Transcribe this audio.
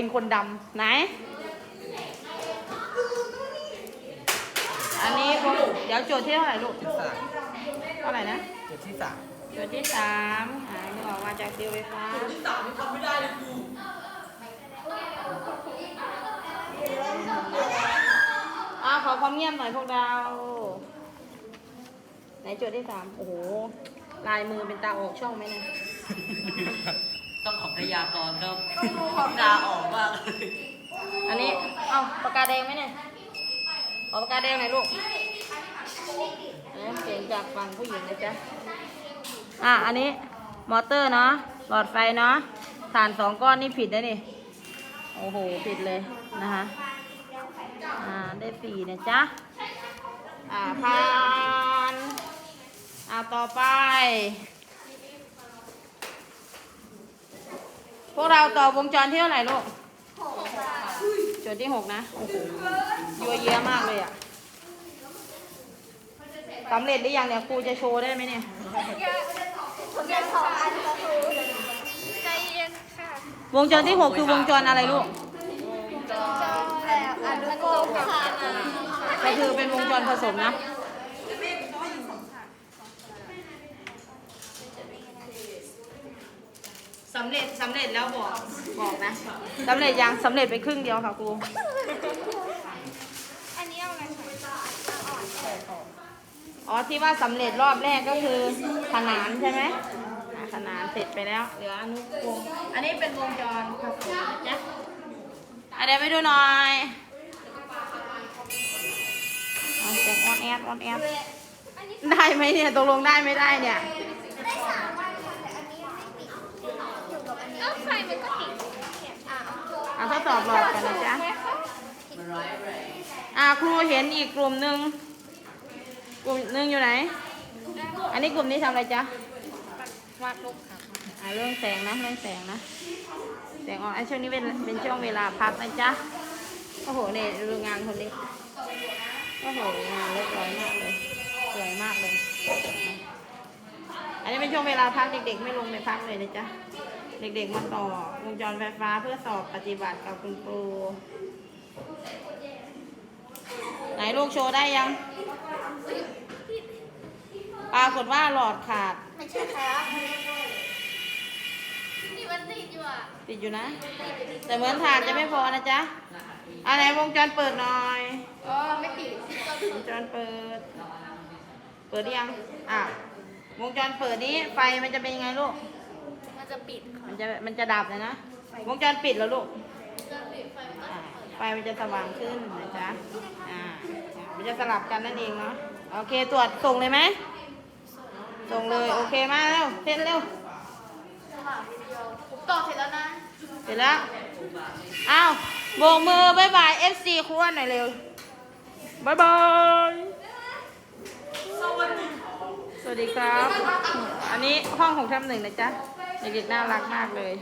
เป็นคนดำไหน อันนี้ผมเดี๋ยวโจทย์ที่เท่าไหร่ลูกจุดสามเท่าไหร่นะจุดที่สามโจทย์ที่สามอ่านี่ออกมาจากเตียวไฟฟ้าที่สามนี่ทำไม่ได้เลยครูอ่าขอความเงียบหน่อยพวกเราไหนโจทย์ที่สามโอ้โห ลายมือเป็นตาออกช่องไหมเนี่ย ต้องขอพยากรณ์ครับความดาออกมากเลยอันนี้ เอ้าปากกาแดงไหมเนี่ย ขอปากกาแดงหน่อยลูกอันนี้เสียงจากฝั่งผู้หญิงนะจ๊ะ อะ อันนี้มอเตอร์เนาะ หลอดไฟเนาะฐานสองก้อนนี่ผิดนะนี่ โอ้โห ผิดเลยนะคะ อ่า ได้สี่นะจ๊ะ อ่าผ่าน อ่าต่อไป วกเราต่อวงจรที่เท่าไหร่ลูกจุดที่หกนะโอ้โหยัวเยียมากเลยอะสำเร็จหรือยังเนี่ยครูจะโชว์ได้ไหมเนี่ยผมจะขออันก็คือใจเย็นค่ะ วงจรที่หกคือวงจรอะไรลูกจอแล้วอันลูกโกค่ะก็คือเป็นวงจรผสมนะ สำเร็จสำเร็จแล้วบอกบอกนะสำเร็จยังสำเร็จไปครึ่งเดียวค่ะครูอันนี้เอาอะไรค่ะอ๋อที่ว่าสำเร็จรอบแรกก็คือขนานใช่ไหมอะขนานเสร็จไปแล้วเหลืออนุวงศ์อันนี้เป็นวงจรผสมนะจ๊ะอะเดี๋ยวไปดูหน่อยเอาเสียงออนแอดออนแอดได้ไหมเนี่ยตกลงได้ไม่ได้เนี่ย ได้สามวันค่ะแต่อันนี้ยังไม่ติดอยู่กับอันนี้แล้วไฟมันก็ติดอะ อบหลอดกันนะจ๊ะอ่าครูเห็นอีกกลุ่มหนึ่งกลุ่มหนึ่งอยู่ไหน อันนี้กลุ่มนี้ทำอะไรจ๊ะวาดรูปค่ะอ่าเรื่องแสงนะเรื่องแสงนะแสงออกไอ้ช่วงนี้เป็นเป็นช่วงเวลาพักนะจ๊ะโอ้โหเนี่ยดูงานคนนี้โอ้โหงานเรียบร้อยมากเลยสวยมากเลย อันนี้เป็นช่วงเวลาพักเด็กๆ ไม่ลงในพักเลยนะจ๊ะ เด็กๆมาต่อวงจรไฟฟ้าเพื่อสอบปฏิบัติกับคุณครู ไหนลูกโชว์ได้ยัง ปรากฏว่าหลอดขาด ไม่ใช่ครับนี่มันติดอยู่อะติดอยู่นะ แต่เหมือนฐานจะไม่พอนะจ๊ะอันไหนวงจรเปิดหน่อยอ๋อไม่ติดวงจรเปิด เปิดหรือยังอะวงจรเปิดนี้ไฟมันจะเป็นยังไงลูก มันจะปิดค่ะมันจะมันจะดับเลยนะวงจรปิดแล้วลูกจะปิดไฟมันก็อ่าไฟมันจะสว่างขึ้นนะจ๊ะอ่ามันจะสลับกันนั่นเองเนาะโอเคตรวจส่งเลยไหมส่งเลยโอเคมาเร็วเซ็นเร็วสว่างทีเดียวผมต่อเสร็จแล้วนะ เสร็จแล้วอ้าวโบกมือบายบาย FC ครัวหน่อยเร็วบายบายสวัสดีครับ อันนี้ห้องของทำหนึ่งนะจ๊ะ เด็กๆน่ารักมากเลย